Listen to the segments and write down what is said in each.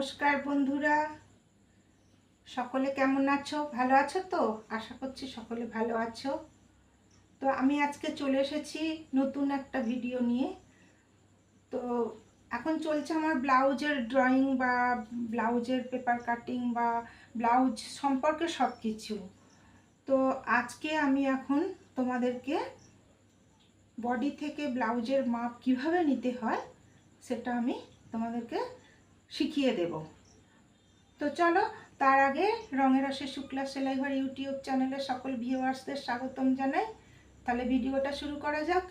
নমস্কার বন্ধুরা। সকলে কেমন আছো? ভালো আছো তো? আশা করছি সকলে ভালো আছো। তো আমি আজকে চলে এসেছি নতুন একটা ভিডিও নিয়ে। তো এখন চলছে আমার ব্লাউজের ড্রয়িং বা ব্লাউজের পেপার কাটিং বা ব্লাউজ সম্পর্কে সব কিছু তো আজকে আমি এখন তোমাদেরকে বডি থেকে ব্লাউজের মাপ কীভাবে নিতে হয়, সেটা আমি তোমাদেরকে শিখিয়ে দেব। তো চলো, তার আগে রঙের রসে শুক্লা সেলাই ঘর ইউটিউব চ্যানেলে সকল ভিউয়ার্সদের স্বাগতম জানাই। তাহলে ভিডিওটা শুরু করা যাক।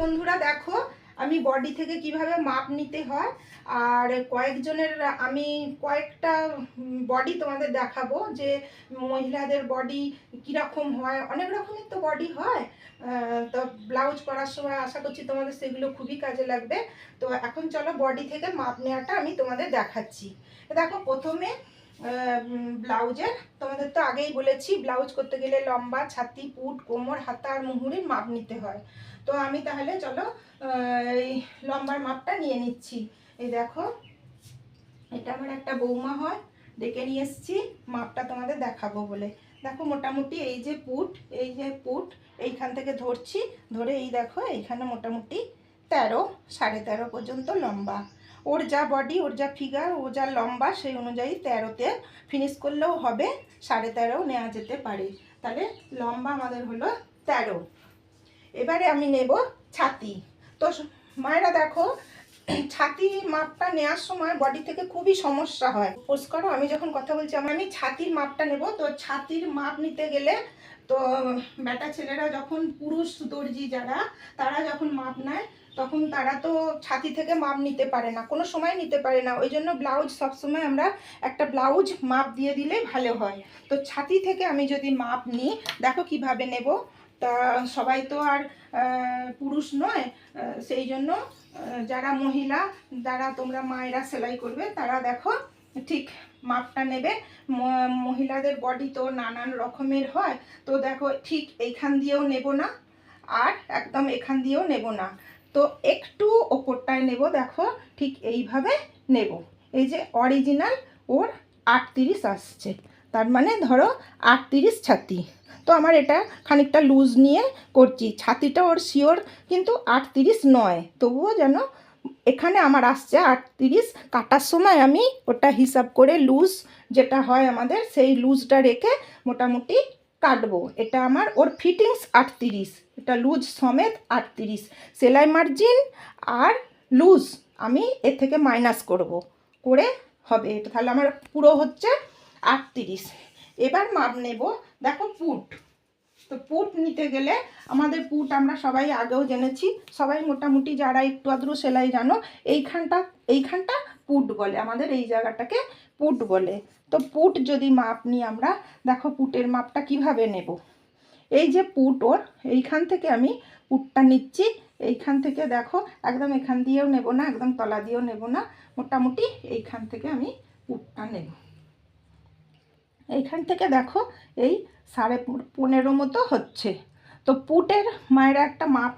বন্ধুরা, দেখো আমি বডি থেকে কীভাবে মাপ নিতে হয়, আর কয়েকজনের, আমি কয়েকটা বডি তোমাদের দেখাবো যে মহিলাদের বডি কীরকম হয়, অনেক রকমের তো বডি হয়। তো ব্লাউজ করার সময় আশা করছি তোমাদের সেগুলো খুবই কাজে লাগবে। তো এখন চলো বডি থেকে মাপ নেওয়াটা আমি তোমাদের দেখাচ্ছি। দেখো প্রথমে ব্লাউজের। তোমাদের তো আগেই বলেছি, ব্লাউজ করতে গেলে লম্বা, ছাতি, পুট, কোমর, হাতা আর মুহুরির মাপ নিতে হয়। তো আমি তাহলে চলো এই লম্বার মাপটা নিয়ে নিচ্ছি। এই দেখো, এটা আমার একটা বৌমা হয়, ডেকে নিয়ে এসেছি, মাপটা তোমাদের দেখাবো বলে। দেখো, মোটামুটি এই যে পুট, এই যে পুট, এইখান থেকে ধরছি, ধরে এই দেখো, এইখানে মোটামুটি তেরো, সাড়ে তেরো পর্যন্ত লম্বা। ওর যা বডি ওর যা ফিগার ও যা লম্বা, সেই অনুযায়ী তেরোতে ফিনিশ করলেও হবে, সাড়ে তেরোও নেওয়া যেতে পারে। তাহলে লম্বা আমাদের হলো তেরো। এবারে আমি নেব ছাতি। তো মায়েরা দেখো, ছাতি মাপটা নেওয়ার সময় বডি থেকে খুবই সমস্যা হয়। পোস্ট করো, আমি যখন কথা বলছি আমি ছাতির মাপটা নেব। তো ছাতির মাপ নিতে গেলে, তো বেটা ছেলেরা যখন পুরুষ দর্জি যারা, তারা যখন মাপ নেয় তখন তারা তো ছাতি থেকে মাপ নিতে পারে না, কোনো সময় নিতে পারে না। ওই জন্য ব্লাউজ সবসময় আমরা একটা ব্লাউজ মাপ দিয়ে দিলে ভালো হয়। তো ছাতি থেকে আমি যদি মাপ নিই, দেখো কীভাবে নেব। তা সবাই তো আর পুরুষ নয় সেই জন্য যারা মহিলা, যারা তোমরা মায়েরা সেলাই করবে, তারা দেখো ঠিক মাপটা নেবে। মহিলাদের বডি তো নানান রকমের হয়। তো দেখো ঠিক এইখান দিয়েও নেব না, আর একদম এখান দিয়েও নেব না। তো একটু ওপরটায় নেব, দেখো ঠিক এইভাবে নেব। এই যে অরিজিনাল ওর আটত্রিশ আসছে, তার মানে ধরো আটত্রিশ ছাতি। তো আমার এটা খানিকটা লুজ নিয়ে করছি, ছাতিটা ওর শিওর কিন্তু আটত্রিশ নয়, তবুও যেন এখানে আমার আসছে আটত্রিশ, কাটার সময় আমি ওটা হিসাব করে লুজ যেটা হয় আমাদের, সেই লুজটা রেখে মোটামুটি কাটবো। এটা আমার, ওর ফিটিংস আটত্রিশ, এটা লুজ সমেত আটত্রিশ। সেলাই মার্জিন আর লুজ আমি এর থেকে মাইনাস করব। করে হবে, এটা তাহলে আমার পুরো হচ্ছে আটত্রিশ। এবার মাপ নেব, দেখো পুট। তো পুট নিতে গেলে আমাদের পুট আমরা সবাই আগেও জেনেছি, সবাই মোটামুটি যারা একটু আধটু সেলাই জানো, এইখানটা এইখানটা পুট বলে, আমাদের এই জায়গাটাকে পুট বলে। তো পুট যদি মাপ নিই আমরা, দেখো পুটের মাপটা কীভাবে নেব? এই যে পুট ওর, এইখান থেকে আমি পুটটা নিচ্ছি। এইখান থেকে দেখো, একদম এখান দিয়েও নেব না, একদম তলা দিয়েও নেব না, মোটামুটি এইখান থেকে আমি পুটটা নেব। এইখান থেকে দেখো, এই সাড়ে পনেরো মতো হচ্ছে। তো পুটের মায়ের একটা মাপ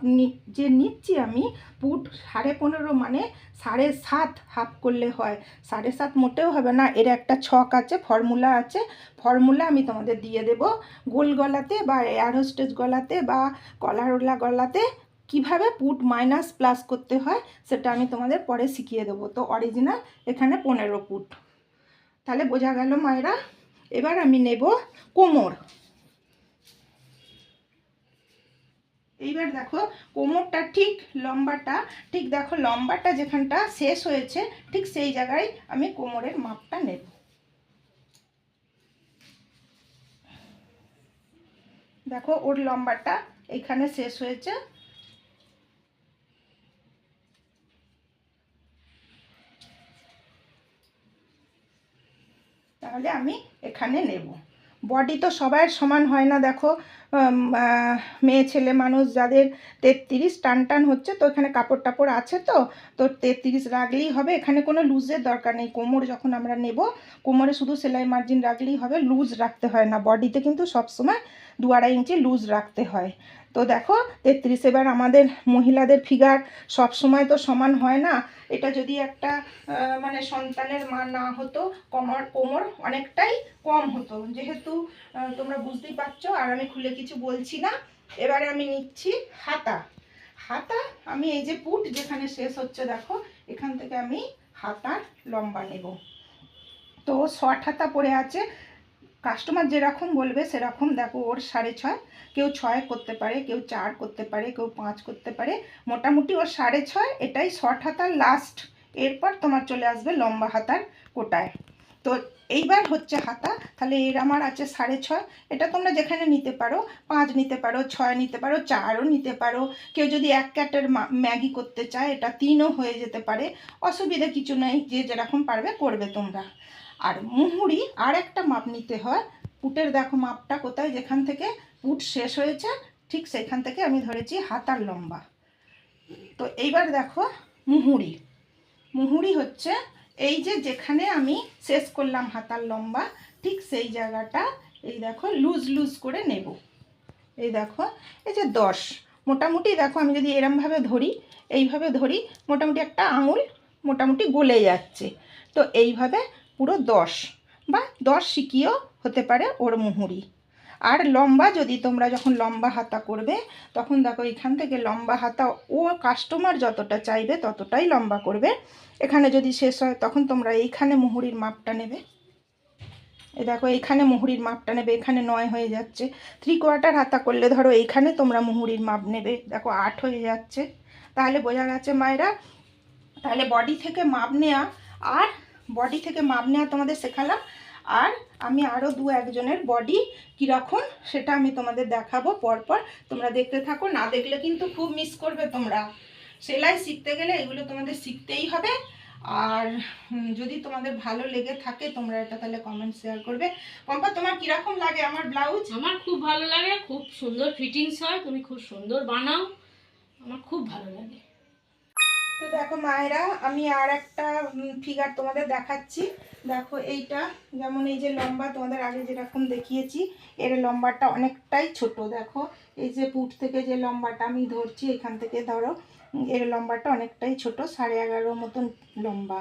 যে নিচ্ছি আমি, পুট সাড়ে পনেরো মানে সাড়ে সাত হাফ করলে হয়। সাড়ে সাত মোটেও হবে না, এর একটা ছক আছে, ফর্মুলা আছে। ফর্মুলা আমি তোমাদের দিয়ে দেব গোল গলাতে বা এয়ার হোস্টেজ গলাতে বা কলারওয়ালা গলাতে। কীভাবে পুট মাইনাস প্লাস করতে হয়, সেটা আমি তোমাদের পরে শিখিয়ে দেবো। তো অরিজিনাল, এখানে পনেরো পুট। তাহলে বোঝা গেল মায়েরা, এবার আমি নেব কোমর। এইবার দেখো কোমরটা ঠিক লম্বাটা, ঠিক দেখো লম্বাটা যেখানটা শেষ হয়েছে, ঠিক সেই জায়গায় আমি কোমরের মাপটা নেব। দেখো ওর লম্বাটা এখানে শেষ হয়েছে। তাহলে আমি এখানে নেব। বডি তো সবার সমান হয় না, দেখো। মেয়ে, ছেলে, মানুষ যাদের তেত্রিশ টান টান হচ্ছে, তো এখানে কাপড় টাপড় আছে তো তো তেত্রিশ রাখলেই হবে। এখানে কোনো লুজের দরকার নেই। কোমর যখন আমরা নেব, কোমরে শুধু সেলাই মার্জিন রাখলেই হবে, লুজ রাখতে হয় না। বডিতে কিন্তু সবসময় দু আড়াই ইঞ্চি লুজ রাখতে হয়। তো দেখো, তেত্রিশ এবার আমাদের মহিলাদের ফিগার সব সময় তো সমান হয় না। এটা যদি একটা মানে সন্তানের মা না হতো, কোমর কোমর অনেকটাই কম হতো। যেহেতু তোমরা বুঝতেই পারছ, আর আমি খুলে কিছু বলছি না। এবারে আমি নিচ্ছি হাতা। হাতা, আমি এই যে পুট যেখানে শেষ হচ্ছে, দেখো, এখান থেকে আমি হাতার লম্বা নেব। তো শর্ট হাতা পড়ে আছে। কাস্টমার যেরকম বলবে, সেরকম দেখো ওর সাড়ে ছয়, কেউ ছয় করতে পারে, কেউ চার করতে পারে, কেউ পাঁচ করতে পারে। মোটামুটি ওর সাড়ে ছয়, এটাই শর্ট হাতার লাস্ট এরপর তোমার চলে আসবে লম্বা হাতার কোটায়। তো এইবার হচ্ছে হাতা, তাহলে এর আমার আছে সাড়ে ছয়। এটা তোমরা যেখানে নিতে পারো, পাঁচ নিতে পারো, ছয় নিতে পারো, চারও নিতে পারো। কেউ যদি এক ক্যাটের ম্যাগি করতে চায়, এটা তিনও হয়ে যেতে পারে। অসুবিধা কিছু নেই, যে যেরকম পারবে করবে তোমরা। আর মুহুরি আর একটা মাপ নিতে হয়। পুটের দেখো মাপটা কোথায়? যেখান থেকে পুট শেষ হয়েছে, ঠিক সেখান থেকে আমি ধরেছি হাতার লম্বা। তো এইবার দেখো মুহুরি। মুহুরি হচ্ছে এই যে যেখানে আমি শেষ করলাম হাতার লম্বা, ঠিক সেই জায়গাটা এই দেখো লুজ লুজ করে নেব। এই দেখো, এই যে দশ। মোটামুটি দেখো আমি যদি এরমভাবে ধরি, এইভাবে ধরি, মোটামুটি একটা আঙুল মোটামুটি গলে যাচ্ছে। তো এইভাবে পুরো দশ বা দশ শিকিও হতে পারে ওর মুহুরি। আর লম্বা যদি তোমরা যখন লম্বা হাতা করবে, তখন দেখো এখান থেকে লম্বা হাতা ও কাস্টমার যতটা চাইবে ততটাই লম্বা করবে। এখানে যদি শেষ হয়, তখন তোমরা এইখানে মুহুরির মাপটা নেবে। এই দেখো এইখানে মুহুরির মাপটা নেবে, এখানে নয় হয়ে যাচ্ছে। থ্রি কোয়ার্টার হাতা করলে ধরো এইখানে তোমরা মুহুরির মাপ নেবে। দেখো আট হয়ে যাচ্ছে। তাহলে বোঝা গেছে মায়েরা, তাহলে বডি থেকে মাপ নেওয়া আর বডি থেকে মাপ নেওয়া তোমাদের শেখালাম। আর আমি আরও দু একজনের বডি কীরকম সেটা আমি তোমাদের দেখাবো পরপর। তোমরা দেখতে থাকো, না দেখলে কিন্তু খুব মিস করবে তোমরা। সেলাই শিখতে গেলে এগুলো তোমাদের শিখতেই হবে। আর যদি তোমাদের ভালো লেগে থাকে, তোমরা এটা তাহলে কমেন্ট শেয়ার করবে। পম্পা, তোমার কীরকম লাগে আমার ব্লাউজ আমার খুব ভালো লাগে, খুব সুন্দর ফিটিংস হয়, তুমি খুব সুন্দর বানাও। আমার খুব ভালো লাগে। তো দেখো মায়েরা, আমি আর একটা ফিগার তোমাদের দেখাচ্ছি। দেখো এইটা, যেমন এই যে লম্বা, তোমাদের আগে যেরকম দেখিয়েছি, এর লম্বাটা অনেকটাই ছোট, দেখো। এই যে পুট থেকে যে লম্বাটা আমি ধরছি, এখান থেকে ধরো এর লম্বাটা অনেকটাই ছোট, সাড়ে এগারো মতন লম্বা।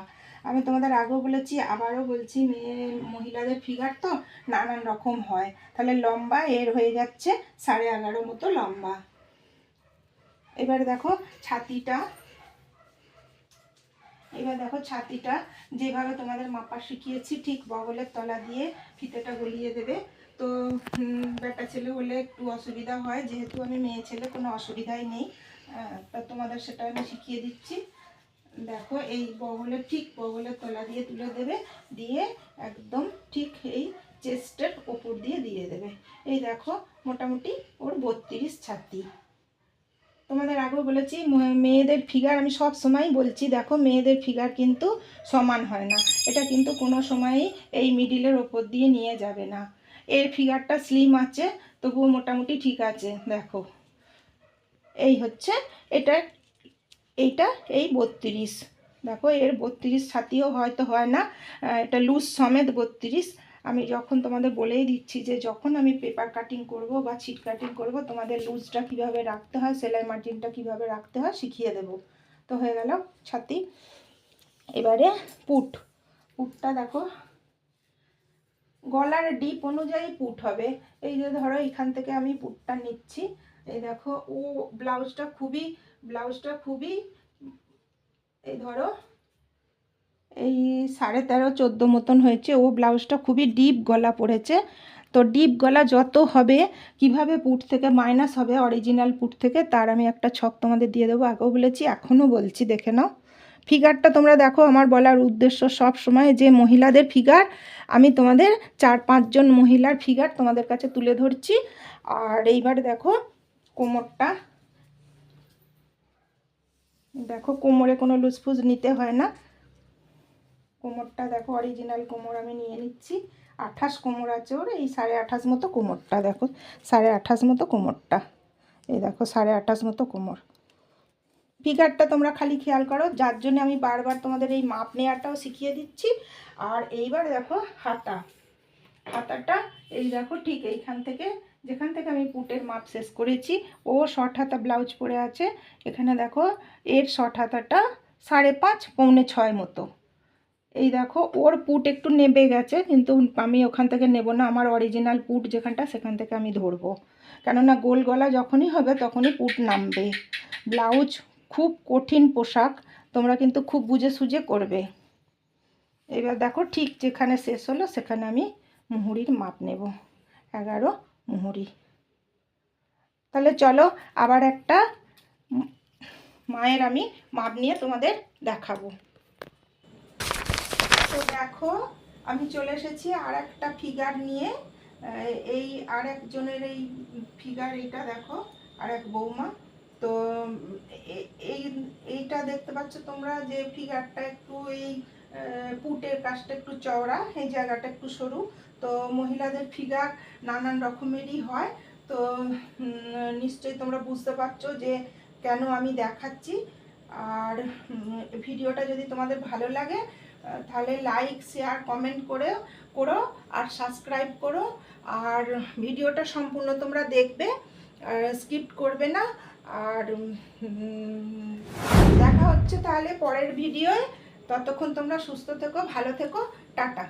আমি তোমাদের আগেও বলেছি, আবারও বলছি, মেয়ে, মহিলাদের ফিগার তো নানান রকম হয়। তাহলে লম্বা, এর হয়ে যাচ্ছে সাড়ে এগারো মতো লম্বা। এবার দেখো, ছাতিটা। এবার দেখো ছাতিটা যেভাবে তোমাদের মাপা শিখিয়েছি, ঠিক বগলের তলা দিয়ে ফিতেটা গলিয়ে দেবে। তো বেটা ছেলে হলে একটু অসুবিধা হয়, যেহেতু আমি মেয়ে ছেলে, কোনো অসুবিধাই নেই। তা তোমাদের সেটা আমি শিখিয়ে দিচ্ছি। দেখো এই বগলের, ঠিক বগলের তলা দিয়ে তুলে দেবে, দিয়ে একদম ঠিক এই চেস্টের ওপর দিয়ে দিয়ে দেবে। এই দেখো মোটামুটি ওর বত্রিশ ছাতি। তোমাদের আগেও বলেছি মেয়েদের ফিগার আমি সব সময় বলছি, দেখো মেয়েদের ফিগার কিন্তু সমান হয় না। এটা কিন্তু কোনো সময়ই এই মিডিলের ওপর দিয়ে নিয়ে যাবে না। এর ফিগারটা স্লিম আছে, তবুও মোটামুটি ঠিক আছে, দেখো। এই হচ্ছে, এটা, এইটা এই বত্রিশ। দেখো এর বত্রিশ ছাতিও হয়তো হয় না এটা লুজ সমেত বত্রিশ। আমি যখন তোমাদের বলেই দিচ্ছি যে যখন আমি পেপার কাটিং করব বা ছিট কাটিং করব, তোমাদের লুজটা কীভাবে রাখতে হয়, সেলাই মার্জিনটা কীভাবে রাখতে হয় শিখিয়ে দেব। তো হয়ে গেল ছাতি। এবারে পুট। পুটটা দেখো। গলার ডিপ অনুযায়ী পুট হবে। এই যে ধরো এখান থেকে আমি পুটটা নিচ্ছি। এই দেখো, ও ব্লাউজটা খুবই ব্লাউজটা খুবই, এই ধরো এই সাড়ে তেরো, চোদ্দ মতন হয়েছে। ও ব্লাউজটা খুবই ডিপ গলা পড়েছে। তো ডিপ গলা যত হবে, কীভাবে পুট থেকে মাইনাস হবে, অরিজিনাল পুট থেকে, তার আমি একটা ছক তোমাদের দিয়ে দেবো। আগেও বলেছি, এখনও বলছি, দেখে নাও। ফিগারটা তোমরা দেখো, আমার বলার উদ্দেশ্য সব সময় যে মহিলাদের ফিগার, আমি তোমাদের চার পাঁচজন মহিলার ফিগার তোমাদের কাছে তুলে ধরছি। আর এইবার দেখো, কোমরটা। দেখো, কোমরে কোনো লুজফুজ নিতে হয় না। কোমরটা দেখো অরিজিনাল কোমর আমি নিয়ে নিচ্ছি। আঠাশ কোমর আছে ওর, এই সাড়ে আঠাশ মতো কোমরটা দেখো, সাড়ে আঠাশ মতো কোমরটা। এই দেখো, সাড়ে আঠাশ মতো কোমর। ফিগারটা তোমরা খালি খেয়াল করো, যার জন্য আমি বারবার তোমাদের এই মাপ নেওয়াটাও শিখিয়ে দিচ্ছি। আর এইবার দেখো, হাতা। হাতাটা, এই দেখো, ঠিক এইখান থেকে, যেখান থেকে আমি পুটের মাপ শেষ করেছি, ও শর্ট হাতা ব্লাউজ পরে আছে। এখানে দেখো, এর শর্ট হাতাটা সাড়ে পাঁচ, পৌনে ছয় মতো। এই দেখো, ওর পুট একটু নেবে গেছে, কিন্তু আমি ওখান থেকে নেব না। আমার অরিজিনাল পুট যেখানটা, সেখান থেকে আমি ধরবো। কেননা গোল গলা যখনই হবে, তখনই পুট নামবে। ব্লাউজ খুব কঠিন পোশাক, তোমরা কিন্তু খুব বুঝে সুঝে করবে। এবার দেখো, ঠিক যেখানে শেষ হলো, সেখানে আমি মুহুরির মাপ নেব। এগারো মুহুরি। তাহলে চলো, আবার একটা মায়ের আমি মাপ নিয়ে তোমাদের দেখাবো। তো দেখো, আমি চলে এসেছি আর একটা ফিগার নিয়ে এই আর একজনের এই ফিগার এইটা দেখো আর এক বৌমা। তো এই, এইটা দেখতে পাচ্ছ তোমরা যে ফিগারটা একটু এই পুটের কাজটা একটু চওড়া, এই জায়গাটা একটু সরু। তো মহিলাদের ফিগার নানান রকমেরই হয়। তো নিশ্চয়ই তোমরা বুঝতে পারছ যে কেন আমি দেখাচ্ছি। আর ভিডিওটা যদি তোমাদের ভালো লাগে তাহলে লাইক শেয়ার কমেন্ট করে করো আর সাবস্ক্রাইব করো। আর ভিডিওটা সম্পূর্ণ তোমরা দেখবে স্কিপ করবে না। আর দেখা হচ্ছে তাহলে পরের ভিডিওয়। ততক্ষণ তোমরা সুস্থ থেকো, ভালো থেকো, টাটা।